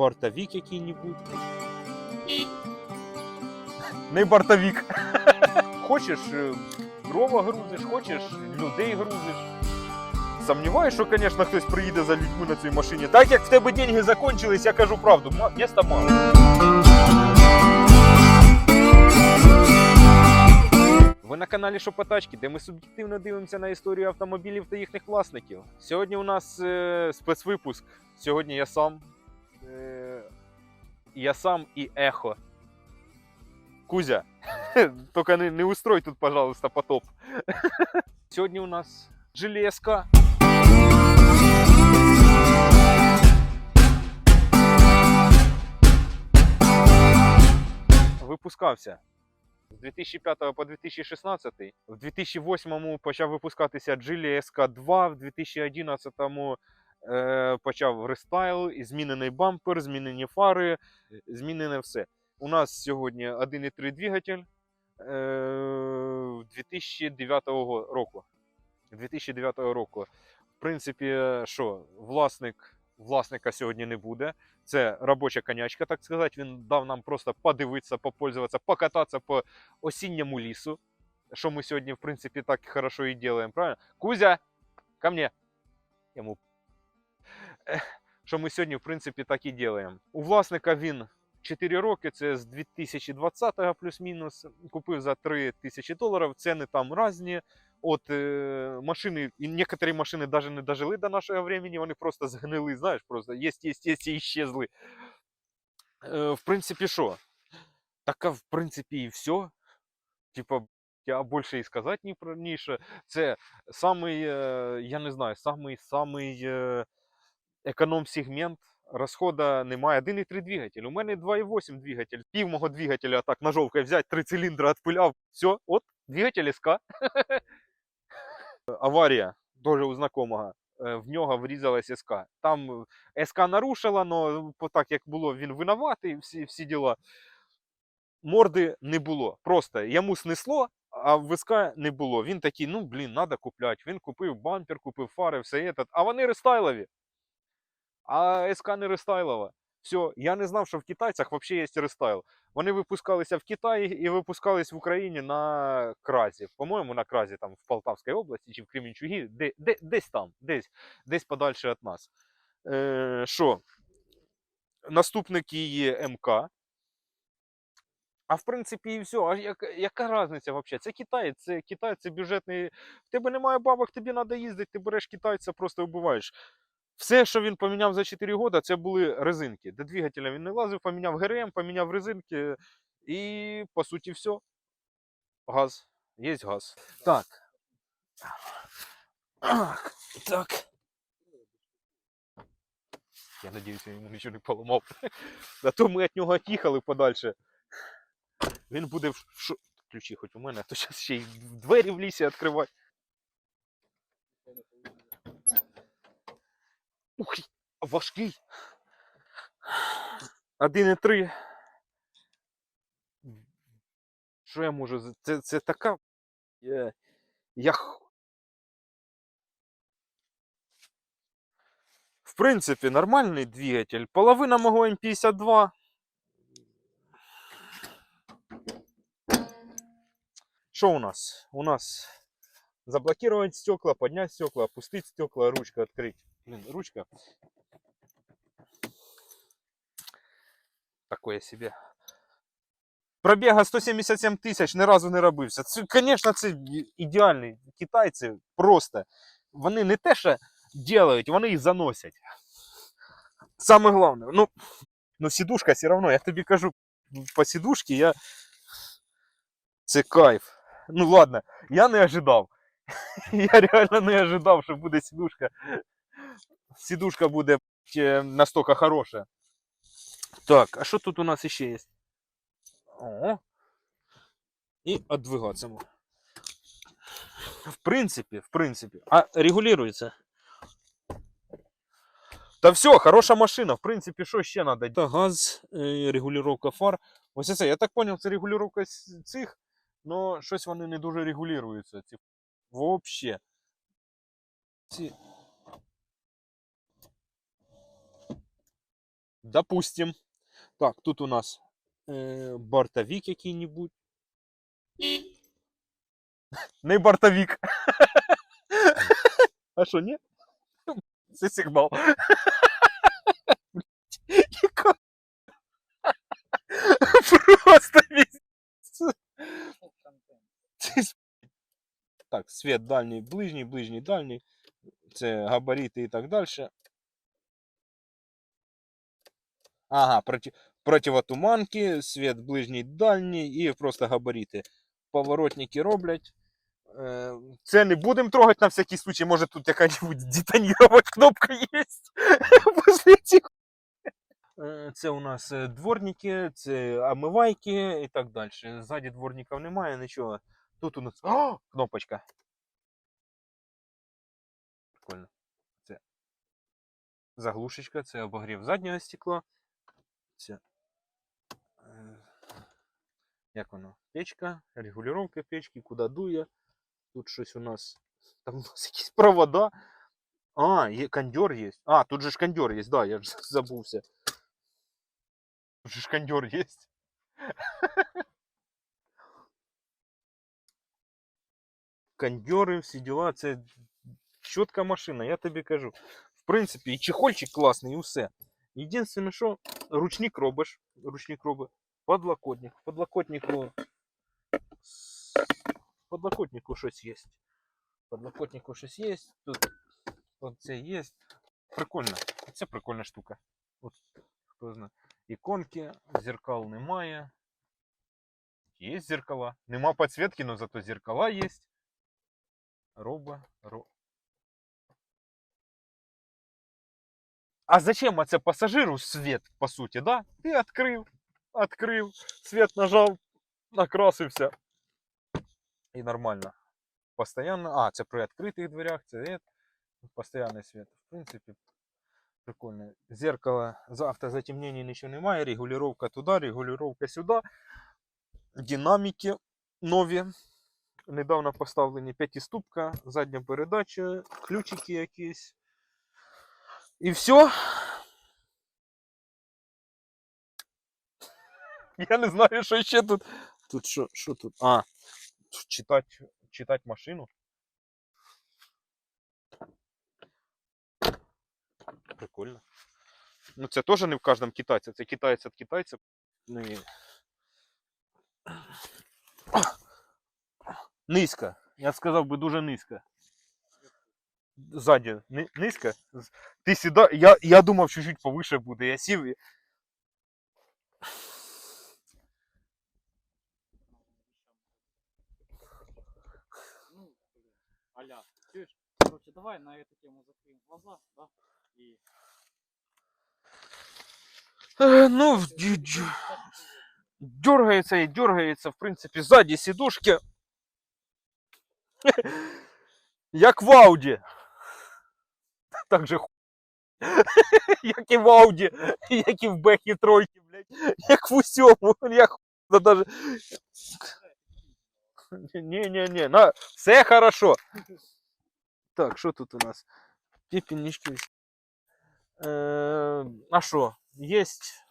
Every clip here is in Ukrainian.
бортовик який-небудь. Не бортовик. Хочеш е, дрова грузиш, хочеш людей грузиш. Сомніваюсь, що, звісно, хтось приїде за людьми на цій машині. Так як в тебе деньги закончились, я кажу правду, міста мало. Ви на каналі Шопотачки, де ми суб'єктивно дивимося на історію автомобілів та їхніх власників. Сьогодні у нас е, спецвипуск. Сьогодні я сам. Е, я сам і ехо. Кузя, тільки не, не устрой тут, пожалуйста, потоп. Сьогодні у нас железка. Випускався з 2005 по 2016. В 2008 почав випускатися Geely SK2, в 2011 е, почав рестайл, змінений бампер, змінені фари, змінене все. У нас сьогодні 1,3 двигатель е, 2009 року. 2009 року. В принципі, що, власник, власника сьогодні не буде. Це робоча конячка, так сказати. Він дав нам просто подивитися, попользуватися, покататися по осінньому лісу. Що ми сьогодні, в принципі, так хорошо і робимо, правильно? Кузя, ко мне. Йому. Що ми сьогодні, в принципі, так і робимо. У власника він 4 роки, це з 2020 плюс-мінус. Купив за 3 тисячі доларів. Ціни там різні. От е, машини, і некоторі машини навіть не дожили до нашого времени, вони просто згнили, знаєш, просто єсть, єсть, єсть і іщезли. Е, в принципі, що? Так, в принципі, і все. Типа, я більше і сказати ні про ніше. Це самий, е, я не знаю, самий, самий е, економ-сегмент. Розхода немає. 1,3 двигатель. У мене 2,8 двигатель. Пів мого двигателя так ножовкою взяти, три циліндри відпиляв. Все, от, двигатель СК. Аварія, дуже у знакомого. Е, В нього врізалась СК. Там е, СК нарушила, але так як було, він винуватий, всі, всі діла. Морди не було. Просто йому снесло, а в СК не було. Він такий, ну блін, треба купляти. Він купив бампер, купив фари, все це. А вони рестайлові. А СК не рестайлова. Все, я не знав, що в китайцях взагалі є рестайл. Вони випускалися в Китаї і випускались в Україні на кразі. По-моєму, на кразі там в Полтавській області чи в Кремінчугі, де, де, десь там, десь, десь подальше від нас. Е, Що? Наступник її МК. А в принципі, і все. А яка, яка різниця взагалі? Це Китай, це Китай, це бюджетний. В тебе немає бабок, тобі треба їздити, ти береш китайця, просто вбиваєш. Все, що він поміняв за 4 роки, це були резинки. До двигателя він не лазив, поміняв ГРМ, поміняв резинки. І по суті все. Газ. Є газ. Так. Ах, так. Я надіюсь, я йому нічого не поламав. А то ми від нього їхали подальше. Він буде в. Ключі хоч у мене, а то зараз ще й двері в лісі відкривати. Ух, важкий. 1,3. Що я можу? Це, це така. Я, я... В принципі, нормальний двигатель. Половина мого М52. Що у нас? У нас заблокировать стекла, поднять стекла, опустить стекла, ручка открыть. Блин, ручка. Такое себе. Пробіга 177 тисяч, ні разу не робився. Це, звісно, це і- ідеальний. Китайці просто. Вони не те, що делають, вони і заносять. Саме головне. Ну, ну сідушка все одно, я тобі кажу, по сідушці я. Це кайф. Ну ладно, я не ожидав. Я реально не ожидав, що буде сідушка. Сідушка буде е, настільки хороша. Так, а що тут у нас ще є? О. І віддвигатися. В принципі, в принципі. А регулюється. Та все, хороша машина. В принципі, що ще треба? Та газ, е, регулювання фар. Ось це, я так зрозумів, це регулювання цих, але щось вони не дуже регулюються. Ці. Вообще. Ці... Допустим. Так, тут у нас е, бортовик який-небудь. Не бортовик. А що, ні? Це сигнал. Просто Так, світ дальній, ближній, ближній, дальній. Це габарити і так далі. Ага, проти, противотуманки, світ ближній, дальній і просто габарити. Поворотники роблять. Е, Це не будемо трогати на всякий случай. Може тут яка-небудь детонірувати кнопка є. Е, Це у нас е, дворники, це омивайки і так далі. Ззаді дворників немає, нічого. Тут у нас. О, кнопочка. Прикольно. Це заглушечка, це обогрів заднього стекла. Це. е, Як воно? Печка, регулювання печки, куди дує. Тут щось у нас. Там у нас якісь провода. А, є кондьор є. А, тут же ж кондьор є, да, я ж забувся. Тут же ж кондьор є. Кондьори, всі діла, це чітка машина, я тобі кажу. В принципі, і чехольчик класний, і все. Єдине, що ручник робиш, ручник робиш, подлокотник. В Подлокотнику, с- в подлокотнику щось є. В подлокотнику щось є, тут оце є. Прикольно. Це прикольна штука. От, хто знає. Іконки, зеркал немає. Є зеркала. Нема підсвітки, но зато зеркала є. Роба, ро... А зачем оце пасажиру світ, по суті, да? Ти відкрив, відкрив, світ нажав, накрасився. І нормально. Постоянно. А, це при відкритих дверях, це постоянний світ. В принципі, прикольно. Зеркало, за автозатемнення нічого немає, регулювання туди, регулювання сюди. Динаміки нові. Недавно поставлені п'ятиступка, задня передача, ключики якісь. І все. Я не знаю, що ще тут. Тут що, що тут? А, тут читать, читать машину. Прикольно. Ну, це теж не в кожному китайці. Це китаєць від китайця. Ну, і... Низько. Я сказав би дуже низько. Ззаді ни- низько. Ти сюди. Я, я думав, що чуть повише буде. Я сів і. Ну, аля. Чуешь? Короче, давай на эту тему закроем глаза, да? И... Е, Ну, дергається і дергається, в принципі, ззаді сідушки. Як в Ауді. Так же ху- як і в Ауді, як і в Бехі тройки, блядь. Як в усьому. Я ху- да даже... Не-не-не, на, все хорошо. Так, що тут у нас? Пепельнички. Е, а що? Есть,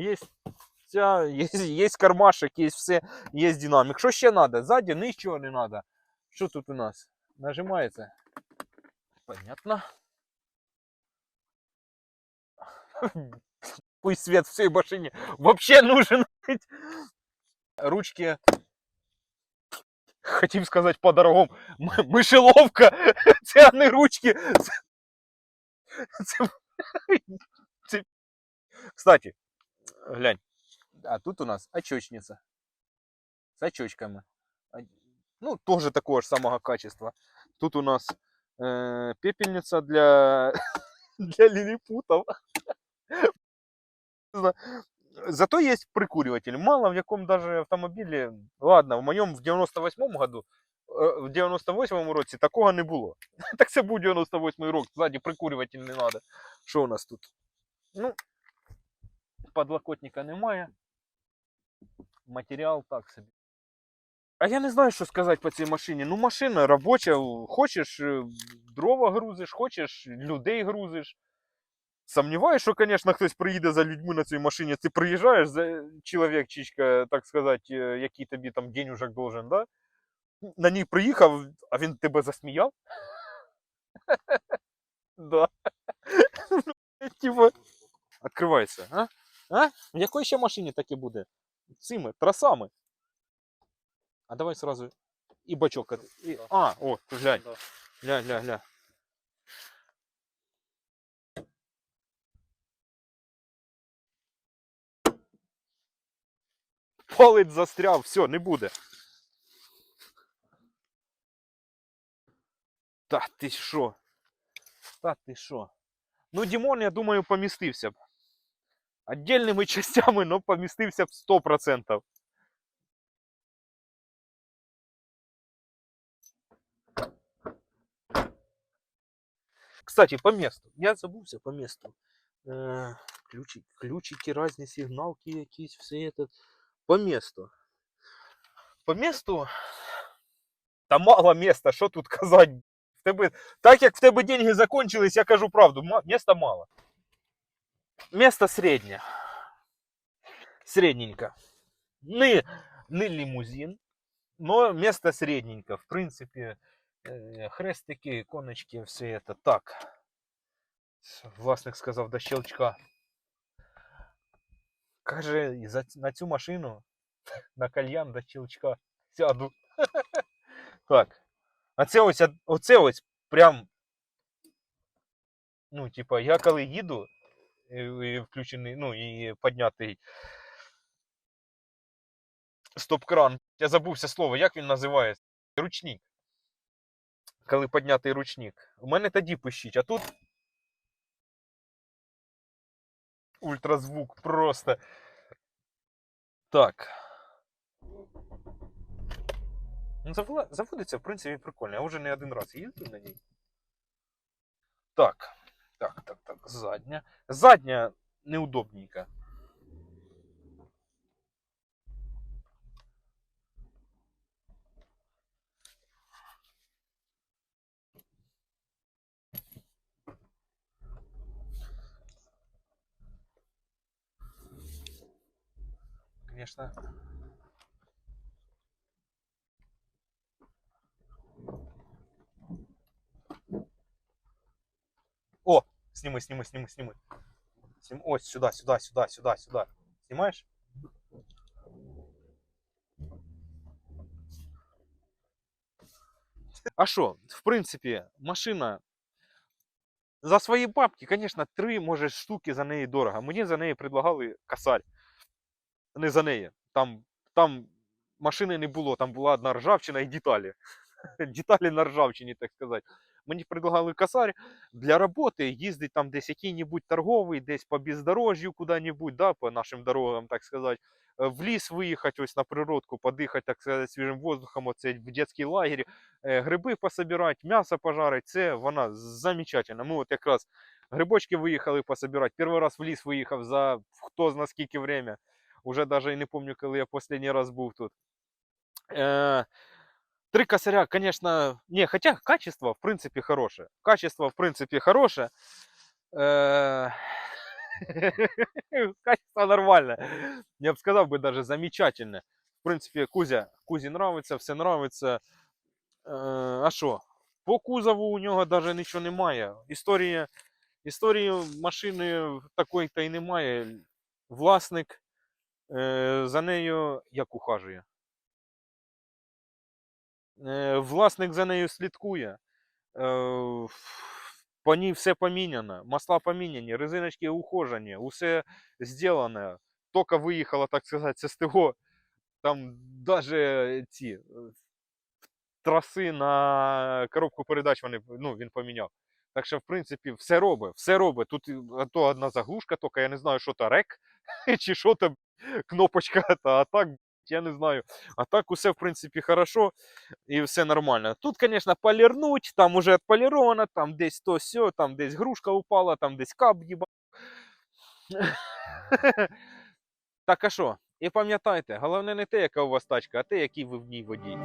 есть, ця, є, є кармашек, є все, є динамік. Що ще треба? Ззаді нічого не треба. Що тут у нас? Нажимається. Понятно. Пусть свет в цій машині вообще нужен. Ручки. Хотів сказати по-дорогому. м- Мишеловка. Це не ручки. Це, це, це... Кстати, глянь. А тут у нас очечница. С очечками. А, Ну, тоже такого же самого качества. Тут у нас э, пепельница для, для лилипутов. Зато есть прикуриватель. Мало в яком даже автомобиле. Ладно, в моем в 98 году, э, в 98 році такого не було. Так це був 98 рок, ззаді прикурюватель не треба. Що у нас тут? Ну, подлокотника немає. Матеріал так собі. А я не знаю, що сказати по цій машині. Ну, машина робоча, хочеш е, дрова грузиш, хочеш людей грузиш. Сомніваюсь, що, звісно, хтось приїде за людьми на цій машині. Ти приїжджаєш за чоловік, чичка, так сказати, е, який тобі там денежок должен, да? На ній приїхав, а він тебе засміяв. Да. Типа. Відкривається, а? А? В якій ще машині таке буде? Цими, трасами. А давай сразу і бачок. от- І... Да. А, о, ти глянь, Да. глянь, глянь, глянь. Палець застряв, все, не буде. Та ти що? Та ти що? Ну, Дімон, я думаю, помістився б. Отдельними частями, но помістився б 100%. Кстати, по месту. Я забувся по месту. Е, ключи, ключики, різні сигналки якісь, все это. По месту. По месту. Та мало места, що тут казати. В тебе, так як в тебе деньги закончились, я кажу правду, ма- места мало. Место среднее. Средненько. Не, не лимузин, но место средненько. В принципе, э, хрестики, коночки, все это так. Власник сказав до щелчка. Каже, на цю машину, на кальян до щелчка сяду. Так. А це ось, оце ось прям. Ну, типа, я коли їду, і включений, ну, і піднятий стоп-кран. Я забувся слово, як він називається? Ручник. Коли піднятий ручник. У мене тоді пищить, а тут. Ультразвук просто. Так. Ну, заводиться, в принципі, прикольно. Я вже не один раз їздив на ній. Так. Так, так, так. Задня. Задня неудобненька. Конечно. О, сними, сними, сними, сними. Сним... Ось, сюда, сюда, сюда, сюда, сюда. Снимаешь? А що, в принципі, машина за свої бабки, звісно, три, може, штуки за неї дорого. Мені за неї предлагали косарь. Не за неї. Там, там машини не було, там була одна ржавчина і деталі. Деталі на ржавчині, так сказати. Мені предлагали косарь для роботи, їздить там десь який-небудь торговий, десь по бездорожжю куди-небудь, да, по нашим дорогам, так сказати. Е, В ліс виїхати, ось на природку, подихати, так сказати, свіжим воздухом, оце в дитячий лагерь, е, гриби пособирати, м'ясо пожарити, це вона замечательна. Ми от якраз грибочки виїхали пособирати. Перший раз в ліс виїхав за хто зна скільки время. Уже навіть і не пам'ятаю, коли я останній раз був тут. Е, Три косаря, конечно, не, хотя качество, в принципе, хорошее. Качество, в принципе, хорошее. Э, Качество нормальное. Я бы сказал бы даже замечательное. В принципе, Кузя, Кузі нравится, все нравится. Э, А що? По кузову у нього даже нічого немає. Історія, історії машини такої та й немає. Власник е, за нею як ухажує. Е, власник за нею слідкує. Е, По ній все поміняно, масла поміняні, резиночки ухожені, усе зроблено. Тільки виїхала, так сказати, з СТО. Там навіть ці траси на коробку передач вони, ну, він поміняв. Так що, в принципі, все робить, все робить. Тут то одна заглушка, тільки я не знаю, що то рек, чи що там кнопочка, а так, я не знаю. А так усе, в принципі, хорошо і все нормально. Тут, звісно, полірнуть, там уже отполіровано, там десь то сьо, там десь грушка упала, там десь кап їба. Так а що? І пам'ятайте, головне не те, яка у вас тачка, а те, який ви в ній водій.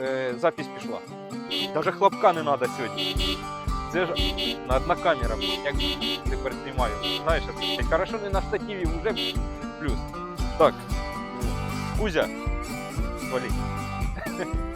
Е, запись пішла. Даже хлопка не треба сьогодні. Це ж на одна камера, як тепер знімаю. Знаєш, хорошо не на штативі, вже плюс. Так. Кузя, вали.